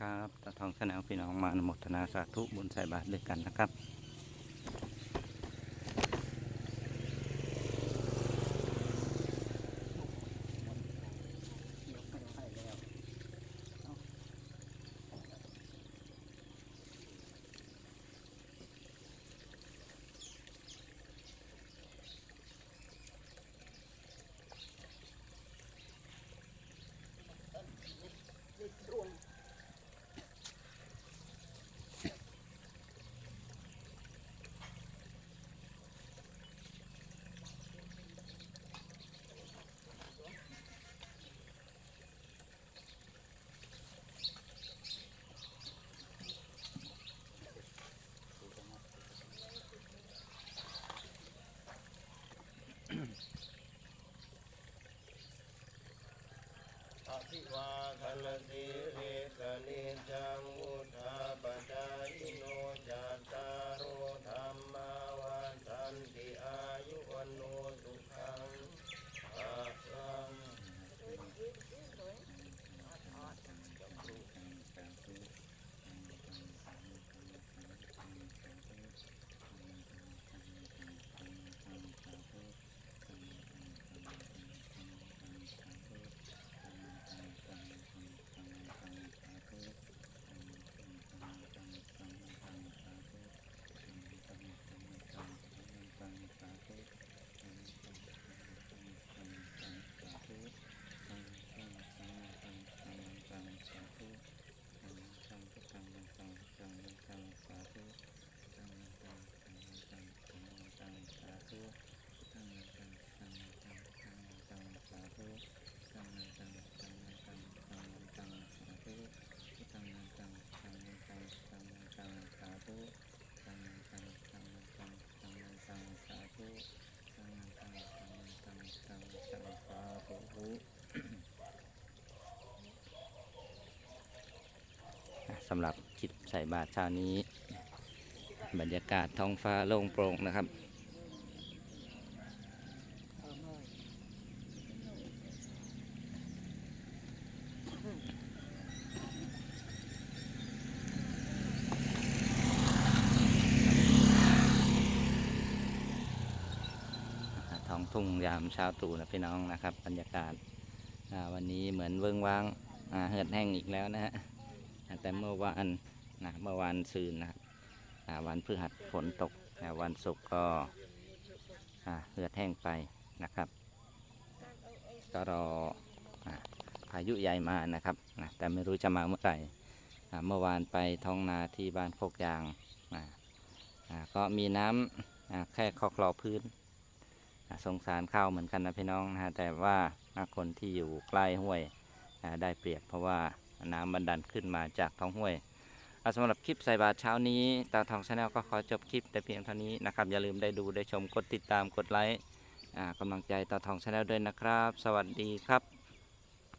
ครับตาทองชาแนลพี่น้องมาอนโมทนาสาธุบุญใส่บาตรด้วยกันนะครับ อภิวาทนสีริสนิจังุทธาปจายโนจัตตารุมาวันตันติอายุวันโนสุขังภาลัง สำหรับคลิปใส่บาตรเช้านี้ บรรยากาศท้องฟ้าโล่งโปร่งนะครับ ท้องทุ่งยามเช้าตรู่นะพี่น้องนะครับ บรรยากาศวันนี้เหมือนเวิ้งว้างเหือดแห้งอีกแล้วนะฮะ แต่เมื่อวานนะเมื่อวานซืนนะครับวันพฤหัสฝนตกวันศุกร์ก็เหือดแห้งไปนะครับ ก็รอพายุใหญ่มานะครับนะแต่ไม่รู้จะมาเมื่อไหร่เมื่อวานไปท้องนาที่บ้านโคกยางก็มีน้ำอ่าแค่คลอคลอพื้นสงสารข้าวเหมือนกันนะพี่น้องนะแต่ว่าคนที่อยู่ใกล้ห้วยได้เปรียบเพราะว่า น้ำบันดันขึ้นมาจากท้องห้วยสำหรับคลิปใส่บาตรเช้านี้ตาทองชาแนลก็ขอจบคลิปแต่เพียงเท่านี้นะครับ อย่าลืมได้ดูได้ชมกดติดตามกดไลค์อ่ากำลังใจตาทองชาแนลด้วยนะครับ สวัสดีครับ